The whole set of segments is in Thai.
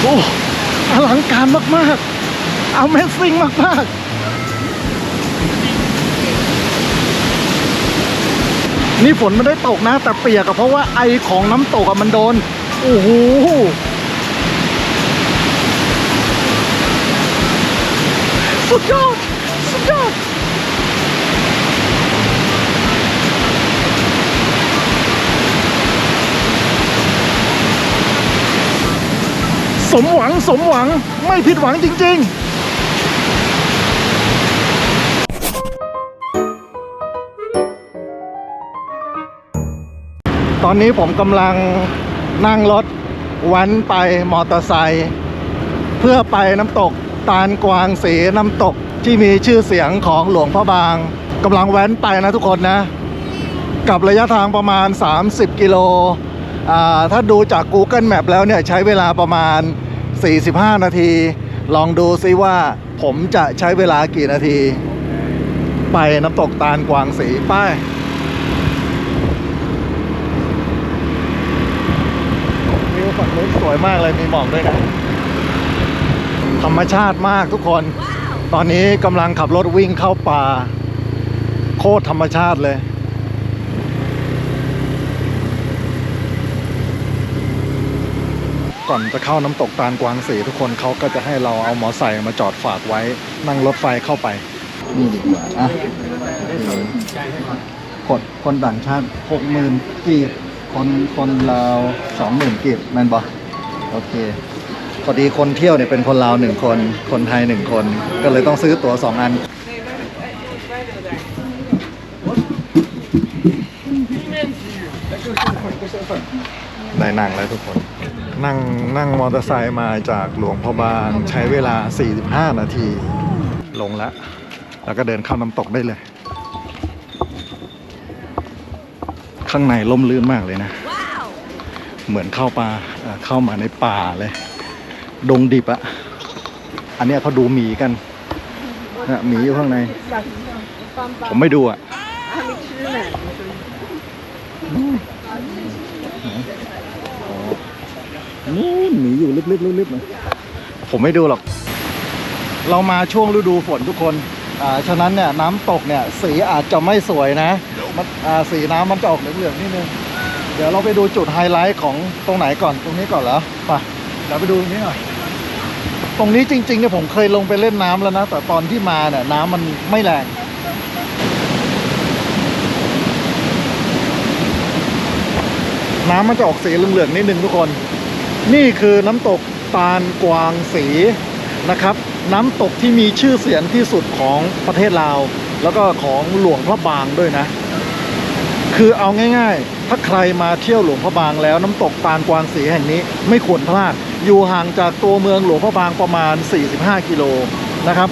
โอ้อลังการมากๆ Amazing มากๆ นี่ฝนไม่ได้ตกนะ แต่เปียกอะเพราะว่าไอของน้ำตกมันโดน โอ้โหสุดยอดสุดยอด มหวังสมหวังไม่ผิดหวังจริง ๆตอนนี้ผมกำลังนั่งรถวันไปมอเตอร์ไซค์เพื่อไปน้ำตกตาลกวางสีน้ำตกที่มีชื่อเสียงของหลวงพ่อบางกำลังแว้นไปนะทุกคนนะ กับระยะทางประมาณ 30 กิโลอ่าถ้าดูจาก Google Map แล้วเนี่ยใช้เวลาประมาณ 45 นาที ลองดูซิว่าผมจะใช้เวลากี่นาที ไปน้ำตกตาลกวางสีไป้ายวิวฝั่งนู้นสวยมากเลยมีหมอกด้วยนะ ธรรมชาติมากทุกคน ตอนนี้กำลังขับรถวิ่งเข้าป่า โคตรธรรมชาติเลย ก่อนจะเข้าน้ำตกตาลกวางสีทุกคนเขาก็จะให้เราเอาหมอไซค์มาจอดฝากไว้ นั่งรถไฟเข้าไป นี่ดีกว่าอะคนคนต่างชาติหกหมื่นกีบคนคนลาวสองหมื่นกีบแมนบอโอเคพอดีคนเที่ยวเนี่ยเป็นคนลาวหนึ่งคน คนไทยหนึ่งคน ก็เลยต้องซื้อตั๋วสองอันได้นั่งแล้วทุกคน นั่งนั่งมอเตอร์ไซค์มาจากหลวงพ่อบางใช้เวลา 45 นาที ลงแล้ว แล้วก็เดินเข้าน้ำตกได้เลย ข้างในล่มลื่นมากเลยนะ เหมือนเข้าป่าเข้ามาในป่าเลย ดงดิบอะอันนี้เขาดูหมีกันนะหมีอยู่ข้างใน ผมไม่ดูอะ นู่นหนีอยู่ลึกๆลึกๆเลยผมไม่ดูหรอก เรามาช่วงฤดูฝนทุกคนอ่าฉะนั้นเนี่ยน้ำตกเนี่ยสีอาจจะไม่สวยนะมันอ่าสีน้ำมันจะออกเหลืองๆนิดนึง เดี๋ยวเราไปดูจุดไฮไลท์ของตรงไหนก่อนตรงนี้ก่อนเหรอไปเดี๋ยวไปดูตรงนี้หน่อย ตรงนี้จริงๆเนี่ยผมเคยลงไปเล่นน้ำแล้วนะ แต่ตอนที่มาเนี่ยน้ำมันไม่แรง น้ำมันจะออกสีเหลืองๆนิดนึงทุกคน นี่คือน้ำตกตาลกวางสีนะครับ น้ำตกที่มีชื่อเสียงที่สุดของประเทศลาว แล้วก็ของหลวงพระบางด้วยนะ คือเอาง่ายๆ ถ้าใครมาเที่ยวหลวงพระบางแล้วน้ำตกตาลกวางสีแห่งนี้ไม่ควรพลาด อยู่ห่างจากตัวเมืองหลวงพระบางประมาณ 45 กิโลนะครับ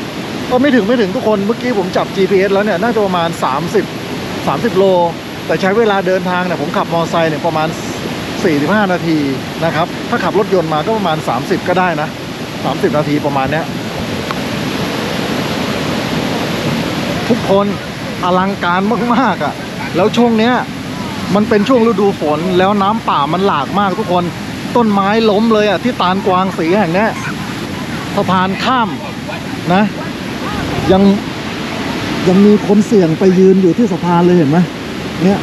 ก็ไม่ถึงไม่ถึงทุกคนเมื่อกี้ผมจับ GPS แล้วเนี่ยน่าจะประมาณ 30 30 โล แต่ใช้เวลาเดินทางเนี่ยผมขับมอเตอร์ไซค์เนี่ยประมาณ 45 นาทีนะครับ ถ้าขับรถยนต์มาก็ประมาณ 30 ก็ได้นะ 30 นาทีประมาณเนี้ย ทุกคนอลังการมากๆอะ่ะ แล้วช่วงเนี้ย มันเป็นช่วงฤดูฝนแล้วน้ำป่ามันหลากมากทุกคนต้นไม้ล้มเลยอะ่ะที่ตาลกวางสีแห่งนี้สะพานข้ามนะ ยังยังมีคนเสี่ยงไปยืนอยู่ที่สะพานเลยเห็นไหมเนี่ย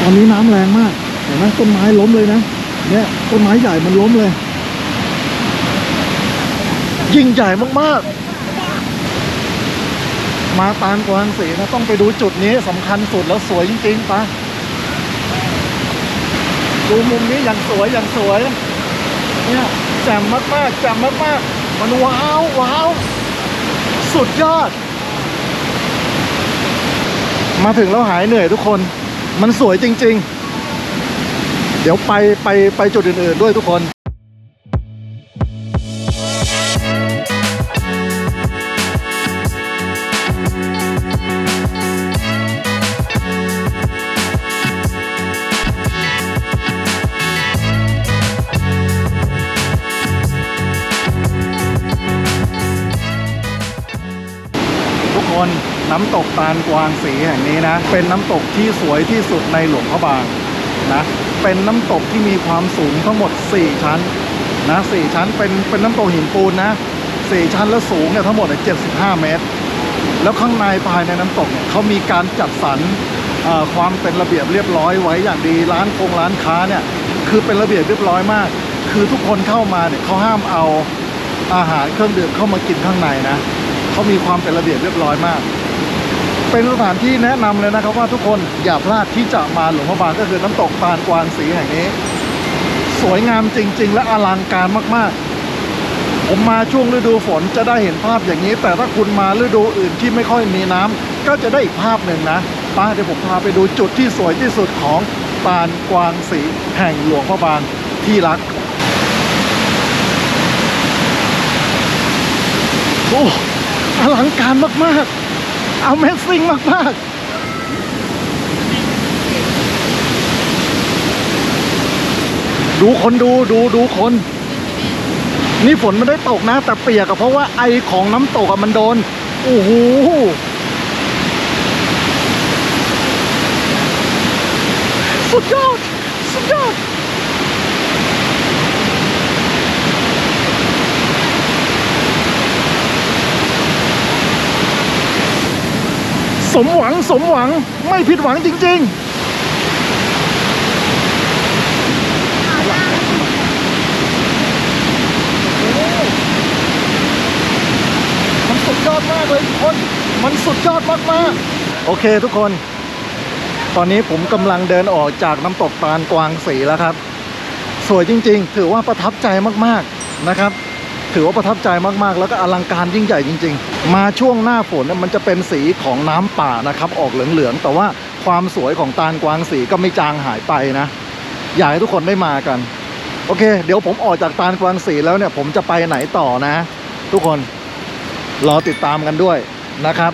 ตอนนี้น้ำแรงมาก เห็นไหมต้นไม้ล้มเลยนะเนี่ยต้นไม้ใหญ่มันล้มเลย ยิ่งใหญ่มากๆ มาตาลกวางสีนะต้องไปดูจุดนี้สำคัญสุดแล้วสวยจริงๆปะดูมุมนี้อย่างสวยอย่างสวย เนี่ยแจ่มมากๆแจ่มมากๆ มันว้าวว้าวสุดยอด มาถึงแล้วหายเหนื่อยทุกคน มันสวยจริง ๆ ดี๋ยวไปไปไปจุดอื่นๆด้วยทุกคนทุกคนน้ำตกตาลกวางสีแห่งนี้นะ เป็นน้ำตกที่สวยที่สุดในหลวงพระบางนะ เป็นน้ำตกที่มีความสูงทั้งหมด 4 ชั้นนะ4ชั้นเป็นเป็นน้ำตกหินปูนนะ4ชั้นแล้วสูงเนี่ยทั้งหมดเนี่ย75เมตร แล้วข้างในภายในน้ำตกเนี่ยเขามีการจัดสรรอ่อความเป็นระเบียบเรียบร้อยไว้อย่างดีร้านคงร้านค้าเนี่ยคือเป็นระเบียบเรียบร้อยมาก คือทุกคนเข้ามาเนี่ยเขาห้ามเอาอาหารเครื่องดื่มเข้ามากินข้างในนะเขามีความเป็นระเบียบเรียบร้อยมาก เป็นสถานที่แนะนำเลยนะครับว่าทุกคนอย่าพลาดที่จะมาหลวงพระบางก็คือน้ำตกตาลกวางสีแห่งนี้ สวยงามจริง ๆ และอลังการมากๆ ผมมาช่วงฤดูฝนจะได้เห็นภาพอย่างนี้ แต่ถ้าคุณมาฤดูอื่นที่ไม่ค่อยมีน้ำก็จะได้อีกภาพหนึ่งนะป้าเดี๋ยวผมพาไปดูจุดที่สวยที่สุดของตาลกวางสีแห่งหลวงพระบางที่รักโอ้อลังการมากๆ Amazing มากๆดูคนดูดูดูคน นี่ฝนไม่ได้ตกนะ แต่เปียกอะเพราะว่าไอของน้ำตกอะมันโดนโอ้โหสุดยอดสุดยอด สมหวังสมหวังไม่ผิดหวังจริงๆมันสุดยอดมากเลยทุกคน มันสุดยอดมากๆโอเคทุกคน ตอนนี้ผมกำลังเดินออกจากน้ำตกตาลกวางสีแล้วครับ สวยจริง ๆ ถือว่าประทับใจมากๆนะครับ ถือว่าประทับใจมากๆ แล้วก็อลังการยิ่งใหญ่จริง ๆ มาช่วงหน้าฝนเนี่ยมันจะเป็นสีของน้ำป่านะครับ ออกเหลืองๆ แต่ว่าความสวยของตาลกวางสีก็ไม่จางหายไปนะ อยากให้ทุกคนได้มากัน โอเค เดี๋ยวผมออกจากตาลกวางสีแล้วเนี่ย ผมจะไปไหนต่อนะ ทุกคนรอติดตามกันด้วยนะครับ